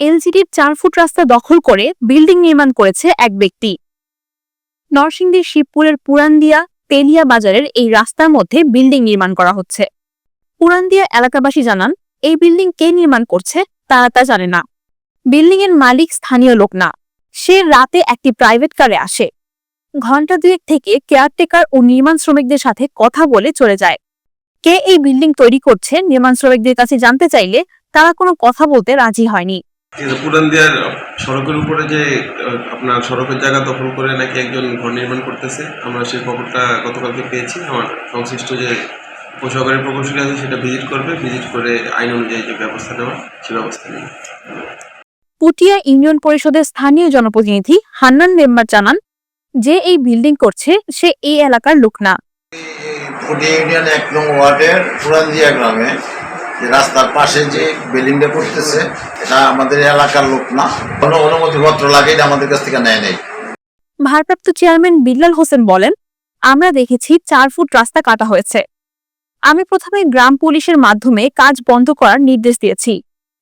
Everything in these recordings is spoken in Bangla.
এলজিডির চার ফুট রাস্তা দখল করে বিল্ডিং নির্মাণ করেছে এক ব্যক্তি। নরসিংদীর শিবপুরের পুরান্দিয়া তেলিয়া বাজারের এই রাস্তার মধ্যে বিল্ডিং নির্মাণ করা হচ্ছে। পুরান্দিয়া এলাকাবাসী জানান, এই বিল্ডিং কে নির্মাণ করছে তারা তা জানে না। বিল্ডিং এর মালিক স্থানীয় লোক না। সে রাতে একটি প্রাইভেট কারে আসে। ঘণ্টা দুয়েক থেকে কেয়ারটেকার ও নির্মাণ শ্রমিকদের সাথে কথা বলে চলে যায়। কে এই বিল্ডিং তৈরি করছে নির্মাণ শ্রমিকদের কাছে জানতে চাইলে তারা কোনো কথা বলতে রাজি হয়নি। পুরান্দিয়ার সড়কের উপরে যে আপনার সড়কের জায়গা দখল করে নাকি একজন ঘর নির্মাণ করতেছে আমরা সেই খবরটা গতকালকে পেয়েছি। আমার সংশ্লিষ্ট যে উপসহকারী প্রকৌশলী আছে সেটা ভিজিট করবে। ভিজিট করে আইন অনুযায়ী যে ব্যবস্থা নেওয়া সে ব্যবস্থা নেবে। পুটিয়া ইউনিয়ন পরিষদের স্থানীয় জনপ্রতিনিধি হান্নান মেম্বার জানান যে এই বিল্ডিং করছে সে এই এলাকার লোক না। ফুটি ইউনিয়ন এক নং ওয়ার্ডের পুরানজিয়া গ্রামে রাস্তার পাশে যে বিল্ডিংটা করতেছে, এটা আমাদের এলাকার লোক না। কোনো অনুমতিপত্র লাগে এটা আমাদের কাছ থেকে নেয় নেই। ভারপ্রাপ্ত চেয়ারম্যান বিল্লাল হোসেন বলেন, আমরা দেখেছি চার ফুট রাস্তা কাটা হয়েছে। আমি প্রথমে গ্রাম পুলিশের মাধ্যমে কাজ বন্ধ করার নির্দেশ দিয়েছি।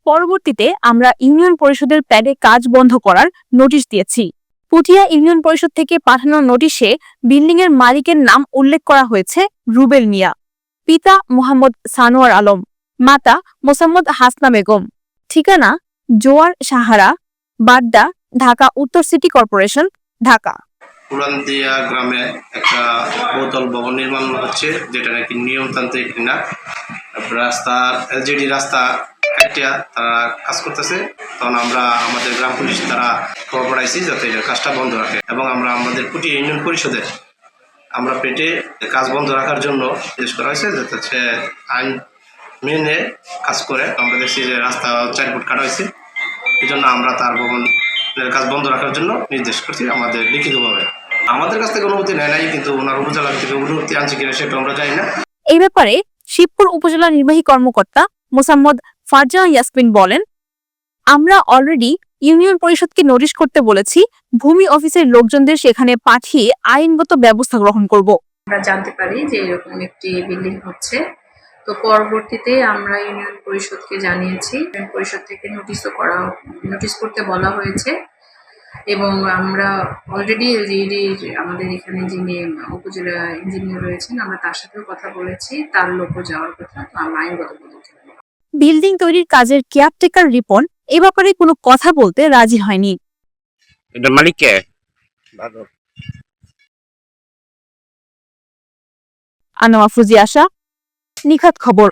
পরবর্তীতে আমরা ইউনিয়ন পরিষদের প্যাডে কাজ বন্ধ করার নোটিশ দিয়েছি। পুটিয়া ইউনিয়ন পরিষদ থেকে পাঠানো নোটিশে বিল্ডিং এর মালিকের নাম উল্লেখ করা হয়েছে রুবেল মিয়া। পিতা মোহাম্মদ সানোয়ার আলম। মাতা মোসাম্মদ হাসনা বেগম। ঠিকানা জোয়ার সাহারা, বাড্ডা, ঢাকা, উত্তর সিটি কর্পোরেশন, ঢাকা। পুরান্দিয়া গ্রামে একটা বহুতল ভবন নির্মাণ হচ্ছে, যেটা নাকি নিয়মতান্ত্রিক না রাস্তা, এলজিডি রাস্তা কাটিয়া তারা কাজ করতেছে। তখন আমরা আমাদের গ্রাম পুলিশ তারা খবর পড়াইছি যাতে এটা কাজটা বন্ধ রাখে এবং আমরা আমাদের কুটি ইউনিয়ন পরিষদের আমরা পেটে কাজ বন্ধ রাখার জন্য নির্দেশ করা হয়েছে, যাতে আইন মেনে কাজ করে আমরা দেখছি যে রাস্তা চার ফুট কাটা হয়েছে। এই জন্য আমরা তার ভবনের কাজ বন্ধ রাখার জন্য নির্দেশ করছি আমাদের লিখিতভাবে। আমাদের কাছ থেকে অনুমতি নেয় নাই কিন্তু ওনার উপজেলা থেকে অনুমতি আনছে কিনা সেটা আমরা জানি না। এই ব্যাপারে শিবপুর উপজেলা নির্বাহী কর্মকর্তা মোসাম্মদ ফারজা ইয়াসমিন বলেন আমরা অলরেডি ইউনিয়ন পরিষদকে নোটিশ করতে বলেছি ভূমি অফিসের লোকজনদের সেখানে পাঠিয়ে আইনগত ব্যবস্থা গ্রহণ করব। আমরা জানতে পারি যে এরকম একটি বিল্ডিং হচ্ছে। তো পরবর্তীতে আমরা ইউনিয়ন পরিষদকে জানিয়েছি। ইউনিয়ন পরিষদ থেকে নোটিশও করা নোটিশ করতে বলা হয়েছে এবং আমরা অলরেডি এলজিডি আমাদের এখানে যিনি উপজেলা ইঞ্জিনিয়ার রয়েছেন আমরা তার সাথেও কথা বলেছি। তার লোকও যাওয়ার কথা তো আমরা আইনগত পদক্ষেপ বিল্ডিং তৈরির কাজের কেয়ারটেকার রিপন এ ব্যাপারে কোনো কথা বলতে রাজি হয়নি। এটার মালিক কে? আনোয়া ফুজি আশা নিখাত খবর।